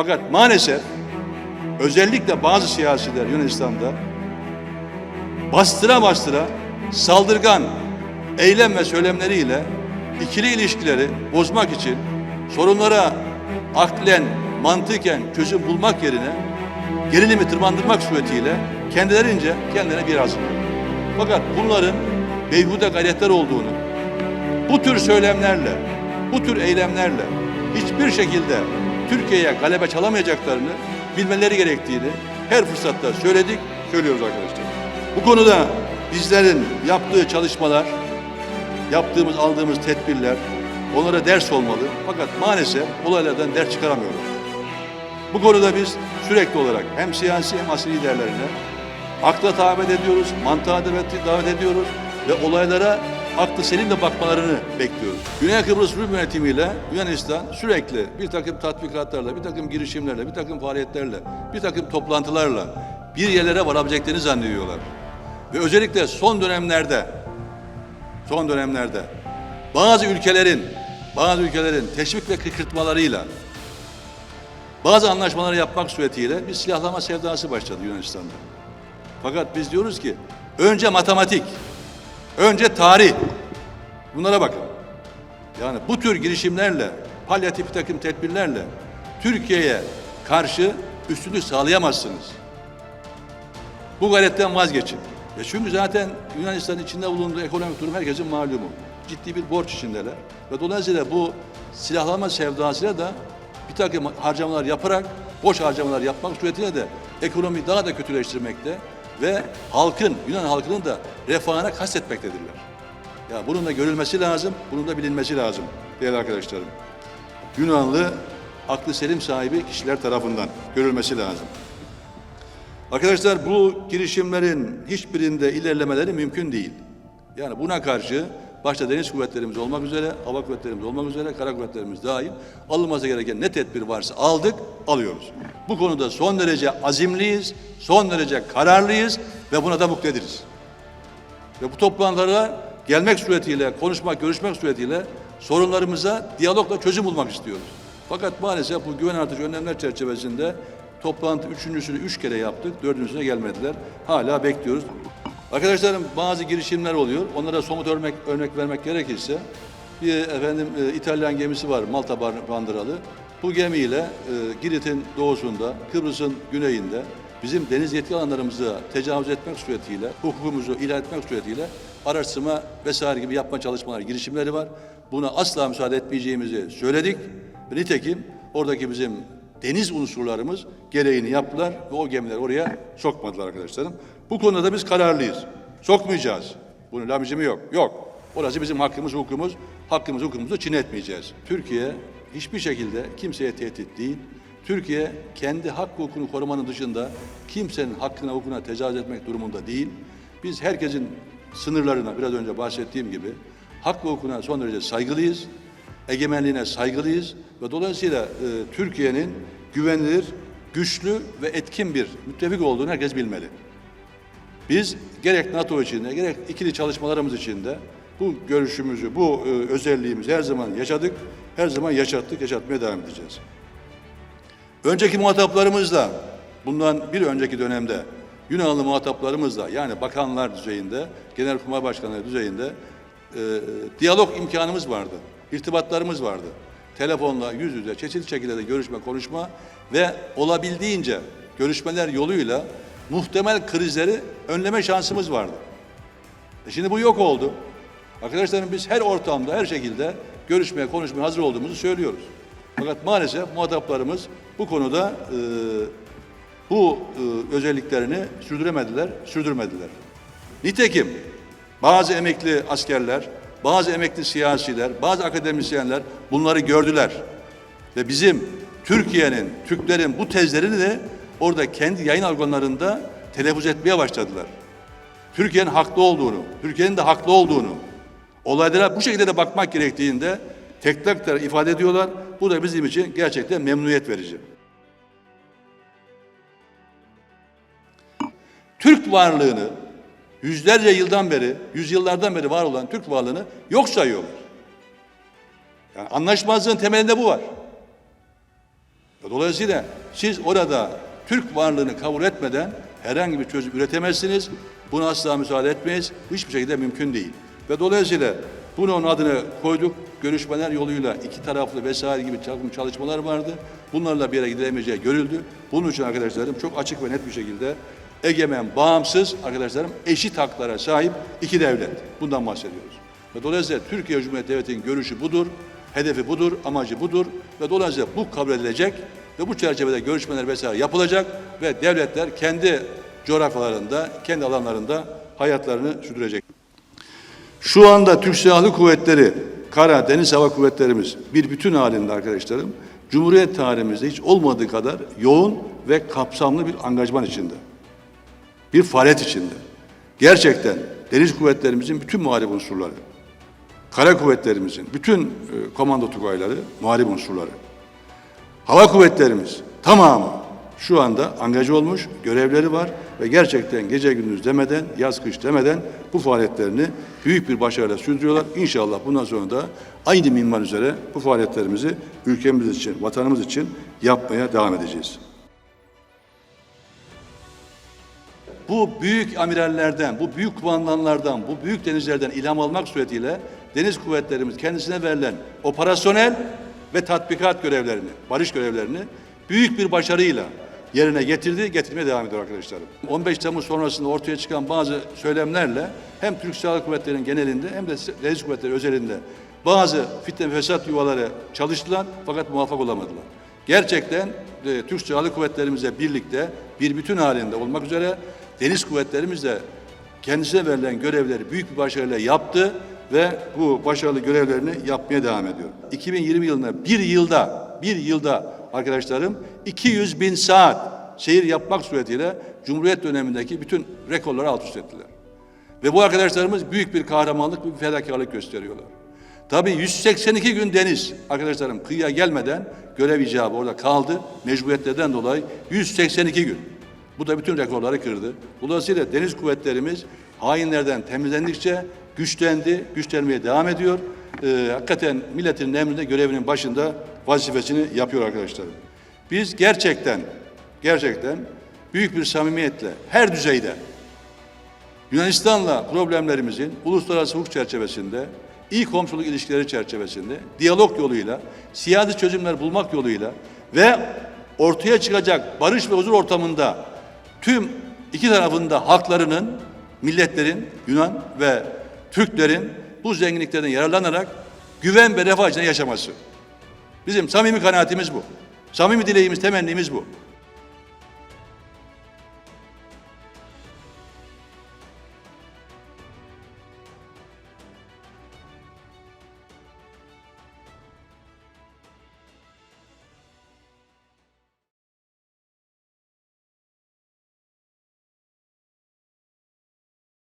Fakat maalesef özellikle bazı siyasiler Yunanistan'da bastıra bastıra saldırgan eylem ve söylemleriyle ikili ilişkileri bozmak için sorunlara aklen, mantıken çözüm bulmak yerine gerilimi tırmandırmak suretiyle kendilerince kendilerine bir hazırlıyor. Fakat bunların beyhude gayretler olduğunu, bu tür söylemlerle, bu tür eylemlerle hiçbir şekilde Türkiye'ye galebe çalamayacaklarını bilmeleri gerektiğini her fırsatta söyledik, söylüyoruz arkadaşlar. Bu konuda bizlerin yaptığı çalışmalar, yaptığımız, aldığımız tedbirler onlara ders olmalı. Fakat maalesef olaylardan ders çıkaramıyorlar. Bu konuda biz sürekli olarak hem siyasi hem asli liderlerine akla davet ediyoruz, mantığa davet ediyoruz ve olaylara aklı selimle bakmalarını bekliyoruz. Güney Kıbrıs Rum yönetimiyle Yunanistan sürekli bir takım tatbikatlarla, bir takım girişimlerle, bir takım faaliyetlerle, bir takım toplantılarla bir yerlere varabileceklerini zannediyorlar. Ve özellikle son dönemlerde, son dönemlerde bazı ülkelerin, bazı ülkelerin teşvik ve kıkırtmalarıyla bazı anlaşmaları yapmak suretiyle bir silahlama sevdası başladı Yunanistan'da. Fakat biz diyoruz ki önce matematik, önce tarih. Bunlara bakın. Yani bu tür girişimlerle, palyatif takım tedbirlerle Türkiye'ye karşı üstünlük sağlayamazsınız. Bu gayretten vazgeçin. Ya çünkü zaten Yunanistan'ın içinde bulunduğu ekonomik durum herkesin malumu. Ciddi bir borç içindeler. Ve dolayısıyla bu silahlama sevdasıyla da bir takım harcamalar yaparak, boş harcamalar yapmak suretiyle de ekonomiyi daha da kötüleştirmekte ve halkın, Yunan halkının da refahına kastetmektedirler. Ya bunun da görülmesi lazım, bunun da bilinmesi lazım değerli arkadaşlarım. Yunanlı aklı selim sahibi kişiler tarafından görülmesi lazım. Arkadaşlar bu girişimlerin hiçbirinde ilerlemeleri mümkün değil. Yani buna karşı başta deniz kuvvetlerimiz olmak üzere, hava kuvvetlerimiz olmak üzere, kara kuvvetlerimiz dahil alınması gereken ne tedbir varsa aldık, alıyoruz. Bu konuda son derece azimliyiz, son derece kararlıyız ve buna da muktedir'iz. Ve bu toplantılara gelmek suretiyle, konuşmak, görüşmek suretiyle sorunlarımıza diyalogla çözüm bulmak istiyoruz. Fakat maalesef bu güven artışı önlemler çerçevesinde toplantı üçüncüsünü üç kere yaptık, dördüncüsüne gelmediler. Hala bekliyoruz. Arkadaşlarım bazı girişimler oluyor. Onlara somut örnek örnek vermek gerekirse bir efendim e, İtalyan gemisi var Malta bandıralı. Bu gemiyle e, Girit'in doğusunda, Kıbrıs'ın güneyinde bizim deniz yetki alanlarımıza tecavüz etmek suretiyle, hukukumuzu ihlal etmek suretiyle araştırma vesaire gibi yapma çalışmaları, girişimleri var. Buna asla müsaade etmeyeceğimizi söyledik. Nitekim oradaki bizim deniz unsurlarımız gereğini yaptılar ve o gemileri oraya sokmadılar arkadaşlarım. Bu konuda da biz kararlıyız. Sokmayacağız. Bunun lamicimi yok. Yok. Orası bizim hakkımız, hukukumuz. Hakkımız, hukukumuzu çiğnetmeyeceğiz. Türkiye hiçbir şekilde kimseye tehdit değil. Türkiye kendi hak hukukunu korumanın dışında kimsenin hakkına, hukukuna tecavüz etmek durumunda değil. Biz herkesin sınırlarına biraz önce bahsettiğim gibi hak ve hukukuna son derece saygılıyız egemenliğine saygılıyız ve dolayısıyla e, Türkiye'nin güvenilir, güçlü ve etkin bir müttefik olduğunu herkes bilmeli. Biz gerek NATO içinde, gerek ikili çalışmalarımız içinde bu görüşümüzü, bu e, özelliğimizi her zaman yaşadık, her zaman yaşattık, yaşatmaya devam edeceğiz. Önceki muhataplarımızla, bundan bir önceki dönemde Yunanlı muhataplarımızla yani bakanlar düzeyinde, genelkurmay başkanları düzeyinde e, diyalog imkanımız vardı, irtibatlarımız vardı. Telefonla, yüz yüze, çeşitli şekilde de görüşme, konuşma ve olabildiğince görüşmeler yoluyla muhtemel krizleri önleme şansımız vardı. E şimdi bu yok oldu. Arkadaşlarım biz her ortamda, her şekilde görüşmeye, konuşmaya hazır olduğumuzu söylüyoruz. Fakat maalesef muhataplarımız bu konuda e, bu e, özelliklerini sürdüremediler, sürdürmediler. Nitekim bazı emekli askerler, bazı emekli siyasiler, bazı akademisyenler bunları gördüler. Ve bizim Türkiye'nin, Türklerin bu tezlerini de orada kendi yayın organlarında telaffuz etmeye başladılar. Türkiye'nin haklı olduğunu, Türkiye'nin de haklı olduğunu, olaylara bu şekilde de bakmak gerektiğinde tek tek de ifade ediyorlar. Bu da bizim için gerçekten memnuniyet verici. Türk varlığını yüzlerce yıldan beri, yüzyıllardan beri var olan Türk varlığını yok sayıyorlar. Yani anlaşmazlığın temelinde bu var. Dolayısıyla siz orada Türk varlığını kabul etmeden herhangi bir çözüm üretemezsiniz. Buna asla müsaade etmeyiz. Hiçbir şekilde mümkün değil. Ve dolayısıyla bunun adını koyduk. Görüşmeler yoluyla iki taraflı vesaire gibi takım çalışmalar vardı. Bunlarla bir yere gidilemeyeceği görüldü. Bunun için arkadaşlarım çok açık ve net bir şekilde egemen, bağımsız arkadaşlarım eşit haklara sahip iki devlet. Bundan bahsediyoruz. Ve dolayısıyla Türkiye Cumhuriyeti Devleti'nin görüşü budur, hedefi budur, amacı budur ve dolayısıyla bu kabul edilecek ve bu çerçevede görüşmeler vesaire yapılacak ve devletler kendi coğrafyalarında, kendi alanlarında hayatlarını sürdürecek. Şu anda Türk Silahlı Kuvvetleri, Kara, Deniz Hava Kuvvetlerimiz bir bütün halinde arkadaşlarım. Cumhuriyet tarihimizde hiç olmadığı kadar yoğun ve kapsamlı bir angajman içinde. Bir faaliyet içinde. Gerçekten deniz kuvvetlerimizin bütün muharip unsurları, kara kuvvetlerimizin bütün e, komando tugayları muharip unsurları, hava kuvvetlerimiz tamamı şu anda angaja olmuş, görevleri var ve gerçekten gece gündüz demeden, yaz kış demeden bu faaliyetlerini büyük bir başarıyla sürdürüyorlar. İnşallah bundan sonra da aynı minval üzere bu faaliyetlerimizi ülkemiz için, vatanımız için yapmaya devam edeceğiz. Bu büyük amirallerden, bu büyük kumandanlardan, bu büyük denizlerden ilham almak suretiyle deniz kuvvetlerimiz kendisine verilen operasyonel ve tatbikat görevlerini, barış görevlerini büyük bir başarıyla yerine getirdi, getirmeye devam ediyor arkadaşlarım. 15 Temmuz sonrasında ortaya çıkan bazı söylemlerle hem Türk Silahlı Kuvvetleri'nin genelinde hem de Deniz Kuvvetleri özelinde bazı fitne ve fesat yuvaları çalıştılar fakat muvaffak olamadılar. Gerçekten e, Türk Silahlı Kuvvetlerimizle birlikte bir bütün halinde olmak üzere deniz kuvvetlerimiz de kendisine verilen görevleri büyük bir başarıyla yaptı ve bu başarılı görevlerini yapmaya devam ediyor. 2020 yılında bir yılda bir yılda arkadaşlarım 200 bin saat seyir yapmak suretiyle Cumhuriyet dönemindeki bütün rekorları alt üst ettiler. Ve bu arkadaşlarımız büyük bir kahramanlık, bir fedakarlık gösteriyorlar. Tabii 182 gün deniz arkadaşlarım kıyıya gelmeden görev icabı orada kaldı. Mecburiyetlerden dolayı 182 gün. Bu da bütün rekorları kırdı. Dolayısıyla deniz kuvvetlerimiz hainlerden temizlendikçe güçlendi, güçlenmeye devam ediyor. Ee, hakikaten milletin emrinde görevinin başında vazifesini yapıyor arkadaşlarım. Biz gerçekten, gerçekten büyük bir samimiyetle her düzeyde Yunanistan'la problemlerimizin uluslararası hukuk çerçevesinde, iyi komşuluk ilişkileri çerçevesinde, diyalog yoluyla, siyasi çözümler bulmak yoluyla ve ortaya çıkacak barış ve huzur ortamında tüm iki tarafında halklarının, milletlerin, Yunan ve Türklerin bu zenginliklerden yararlanarak güven ve refah içinde yaşaması. Bizim samimi kanaatimiz bu. Samimi dileğimiz, temennimiz bu.